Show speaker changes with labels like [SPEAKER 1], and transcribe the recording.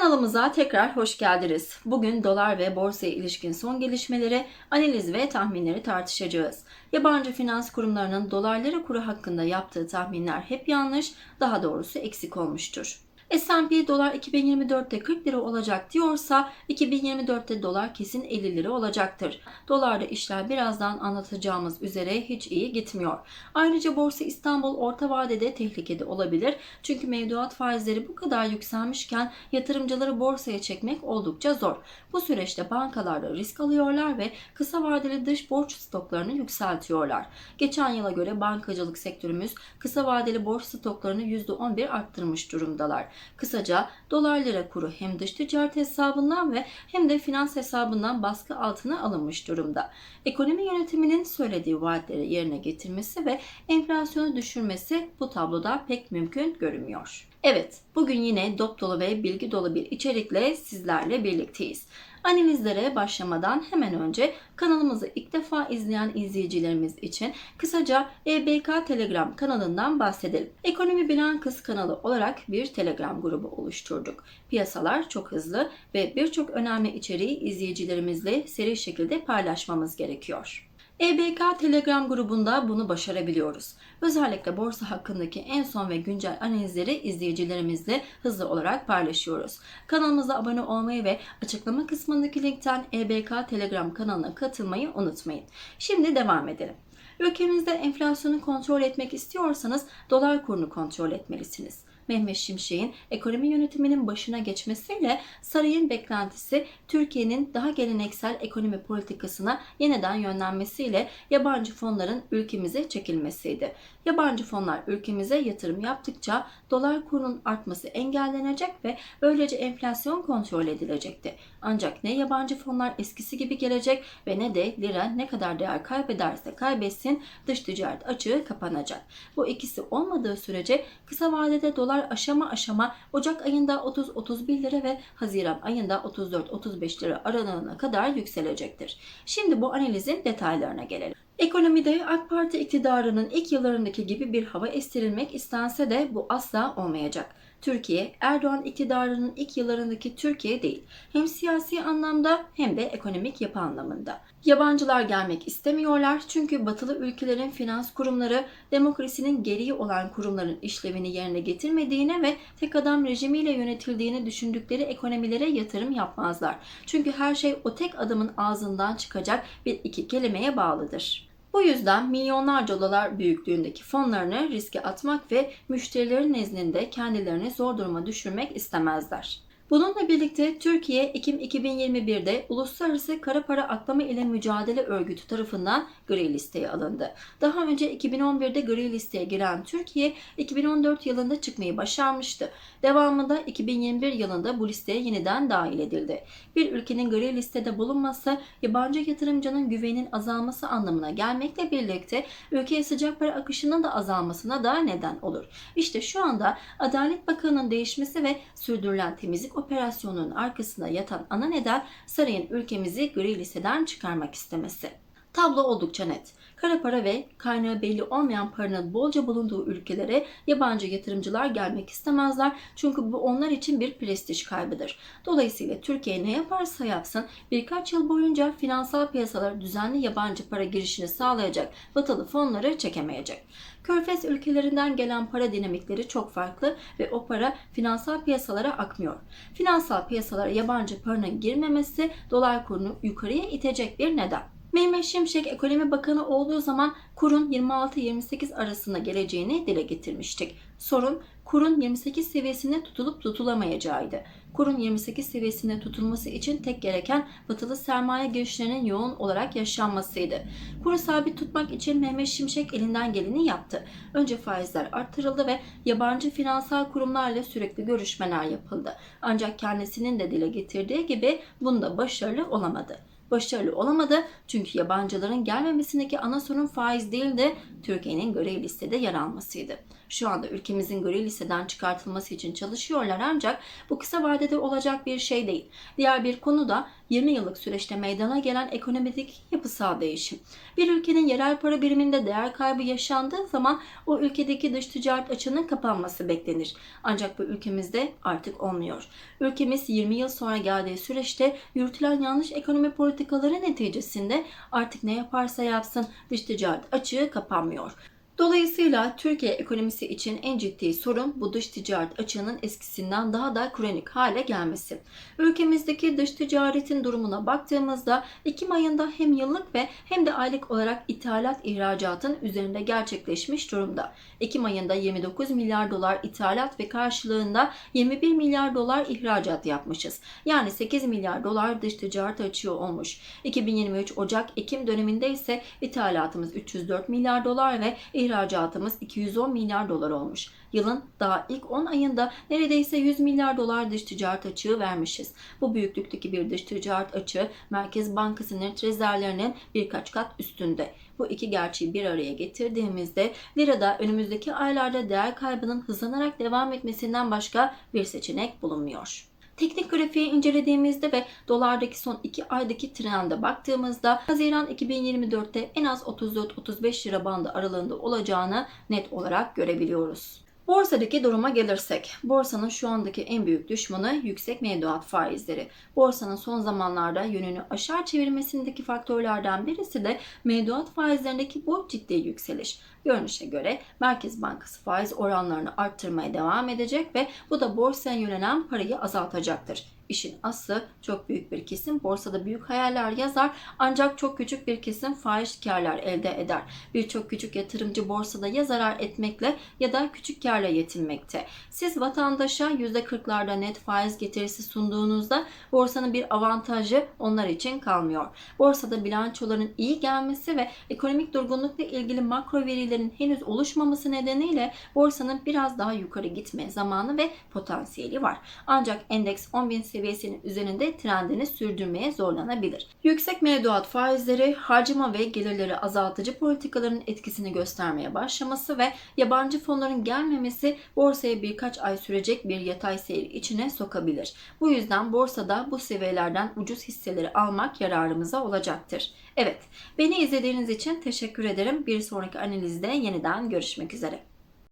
[SPEAKER 1] Kanalımıza tekrar hoş geldiniz. Bugün dolar ve borsaya ilişkin son gelişmeleri, analiz ve tahminleri tartışacağız. Yabancı finans kurumlarının dolar lira kuru hakkında yaptığı tahminler hep yanlış, daha doğrusu eksik olmuştur. S&P dolar 2024'te 40 lira olacak diyorsa 2024'te dolar kesin 50 lira olacaktır. Dolarda işler birazdan anlatacağımız üzere hiç iyi gitmiyor. Ayrıca Borsa İstanbul orta vadede tehlikede olabilir. Çünkü mevduat faizleri bu kadar yükselmişken yatırımcıları borsaya çekmek oldukça zor. Bu süreçte bankalarda risk alıyorlar ve kısa vadeli dış borç stoklarını yükseltiyorlar. Geçen yıla göre bankacılık sektörümüz kısa vadeli borç stoklarını %11 arttırmış durumdalar. Kısaca dolar lira kuru hem dış ticaret hesabından ve hem de finans hesabından baskı altına alınmış durumda. Ekonomi yönetiminin söylediği vaatleri yerine getirmesi ve enflasyonu düşürmesi bu tabloda pek mümkün görünmüyor. Evet, bugün yine dop dolu ve bilgi dolu bir içerikle sizlerle birlikteyiz. Analizlere başlamadan hemen önce kanalımızı ilk defa izleyen izleyicilerimiz için kısaca EBK Telegram kanalından bahsedelim. Ekonomi Bilen Kız kanalı olarak bir Telegram grubu oluşturduk. Piyasalar çok hızlı ve birçok önemli içeriği izleyicilerimizle seri şekilde paylaşmamız gerekiyor. EBK Telegram grubunda bunu başarabiliyoruz. Özellikle borsa hakkındaki en son ve güncel analizleri izleyicilerimizle hızlı olarak paylaşıyoruz. Kanalımıza abone olmayı ve açıklama kısmındaki linkten EBK Telegram kanalına katılmayı unutmayın. Şimdi devam edelim. Ülkemizde enflasyonu kontrol etmek istiyorsanız dolar kurunu kontrol etmelisiniz. Mehmet Şimşek'in ekonomi yönetiminin başına geçmesiyle sarayın beklentisi Türkiye'nin daha geleneksel ekonomi politikasına yeniden yönlenmesiyle yabancı fonların ülkemize çekilmesiydi. Yabancı fonlar ülkemize yatırım yaptıkça dolar kurunun artması engellenecek ve böylece enflasyon kontrol edilecekti. Ancak ne yabancı fonlar eskisi gibi gelecek ve ne de lira ne kadar değer kaybederse kaybetsin dış ticaret açığı kapanacak. Bu ikisi olmadığı sürece kısa vadede dolar aşama aşama Ocak ayında 30-31 lira ve Haziran ayında 34-35 lira aralığına kadar yükselecektir. Şimdi bu analizin detaylarına gelelim. Ekonomide AK Parti iktidarının ilk yıllarındaki gibi bir hava estirilmek istense de bu asla olmayacak. Türkiye, Erdoğan iktidarının ilk yıllarındaki Türkiye değil. Hem siyasi anlamda hem de ekonomik yapı anlamında. Yabancılar gelmek istemiyorlar çünkü batılı ülkelerin finans kurumları demokrasinin gereği olan kurumların işlevini yerine getirmediğine ve tek adam rejimiyle yönetildiğini düşündükleri ekonomilere yatırım yapmazlar. Çünkü her şey o tek adamın ağzından çıkacak bir iki kelimeye bağlıdır. Bu yüzden milyonlarca dolar büyüklüğündeki fonlarını riske atmak ve müşterilerin nezdinde kendilerini zor duruma düşürmek istemezler. Bununla birlikte Türkiye Ekim 2021'de Uluslararası Kara Para Aklama ile Mücadele Örgütü tarafından gri listeye alındı. Daha önce 2011'de gri listeye giren Türkiye 2014 yılında çıkmayı başarmıştı. Devamında 2021 yılında bu listeye yeniden dahil edildi. Bir ülkenin gri listede bulunması yabancı yatırımcının güvenin azalması anlamına gelmekle birlikte ülkeye sıcak para akışının da azalmasına da neden olur. İşte şu anda Adalet Bakanı'nın değişmesi ve sürdürülen temizlik operasyonunun arkasında yatan ana neden sarayın ülkemizi gri listeden çıkarmak istemesi. Tablo oldukça net. Kara para ve kaynağı belli olmayan paranın bolca bulunduğu ülkelere yabancı yatırımcılar gelmek istemezler. Çünkü bu onlar için bir prestij kaybıdır. Dolayısıyla Türkiye ne yaparsa yapsın birkaç yıl boyunca finansal piyasalara düzenli yabancı para girişini sağlayacak batılı fonları çekemeyecek. Körfez ülkelerinden gelen para dinamikleri çok farklı ve o para finansal piyasalara akmıyor. Finansal piyasalara yabancı paranın girmemesi dolar kurunu yukarıya itecek bir neden. Mehmet Şimşek ekonomi bakanı olduğu zaman kurun 26-28 arasında geleceğini dile getirmiştik. Sorun kurun 28 seviyesinde tutulup tutulamayacağıydı. Kurun 28 seviyesinde tutulması için tek gereken batılı sermaye girişlerinin yoğun olarak yaşanmasıydı. Kuru sabit tutmak için Mehmet Şimşek elinden geleni yaptı. Önce faizler artırıldı ve yabancı finansal kurumlarla sürekli görüşmeler yapıldı. Ancak kendisinin de dile getirdiği gibi bunda başarılı olamadı. Başarılı olamadı. Çünkü yabancıların gelmemesindeki ana sorun faiz değil de Türkiye'nin görev listede yer almasıydı. Şu anda ülkemizin görev listeden çıkartılması için çalışıyorlar ancak bu kısa vadede olacak bir şey değil. Diğer bir konu da 20 yıllık süreçte meydana gelen ekonomik yapısal değişim. Bir ülkenin yerel para biriminde değer kaybı yaşandığı zaman o ülkedeki dış ticaret açığının kapanması beklenir. Ancak bu ülkemizde artık olmuyor. Ülkemiz 20 yıl sonra geldiği süreçte yürütülen yanlış ekonomi politikaları neticesinde artık ne yaparsa yapsın dış ticaret açığı kapanmıyor. Dolayısıyla Türkiye ekonomisi için en ciddi sorun bu dış ticaret açığının eskisinden daha da kronik hale gelmesi. Ülkemizdeki dış ticaretin durumuna baktığımızda Ekim ayında hem yıllık ve hem de aylık olarak ithalat ihracatın üzerinde gerçekleşmiş durumda. Ekim ayında 29 milyar dolar ithalat ve karşılığında 21 milyar dolar ihracat yapmışız. Yani 8 milyar dolar dış ticaret açığı olmuş. 2023 Ocak-Ekim döneminde ise ithalatımız 304 milyar dolar ve ihracatımız 210 milyar dolar olmuş. Yılın daha ilk 10 ayında neredeyse 100 milyar dolar dış ticaret açığı vermişiz. Bu büyüklükteki bir dış ticaret açığı Merkez Bankası'nın net rezervlerinin birkaç kat üstünde. Bu iki gerçeği bir araya getirdiğimizde lirada önümüzdeki aylarda değer kaybının hızlanarak devam etmesinden başka bir seçenek bulunmuyor. Teknik grafiği incelediğimizde ve dolardaki son 2 aydaki trende baktığımızda Haziran 2024'te en az 34-35 lira bandı aralığında olacağını net olarak görebiliyoruz. Borsadaki duruma gelirsek, borsanın şu andaki en büyük düşmanı yüksek mevduat faizleri. Borsanın son zamanlarda yönünü aşağı çevirmesindeki faktörlerden birisi de mevduat faizlerindeki bu ciddi yükseliş. Görünüşe göre Merkez Bankası faiz oranlarını arttırmaya devam edecek ve bu da borsaya yönelen parayı azaltacaktır. İşin aslı çok büyük bir kesim borsada büyük hayaller yazar ancak çok küçük bir kesim fahiş karlar elde eder. Birçok küçük yatırımcı borsada ya zarar etmekle ya da küçük karla yetinmekte. Siz vatandaşa %40'larda net faiz getirisi sunduğunuzda borsanın bir avantajı onlar için kalmıyor. Borsada bilançoların iyi gelmesi ve ekonomik durgunlukla ilgili makro verilerin henüz oluşmaması nedeniyle borsanın biraz daha yukarı gitme zamanı ve potansiyeli var. Ancak endeks 10.000 seviyesinin üzerinde trendini sürdürmeye zorlanabilir. Yüksek mevduat faizleri, harcama ve gelirleri azaltıcı politikaların etkisini göstermeye başlaması ve yabancı fonların gelmemesi borsaya birkaç ay sürecek bir yatay seyir içine sokabilir. Bu yüzden borsada bu seviyelerden ucuz hisseleri almak yararımıza olacaktır. Evet, beni izlediğiniz için teşekkür ederim. Bir sonraki analizde yeniden görüşmek üzere.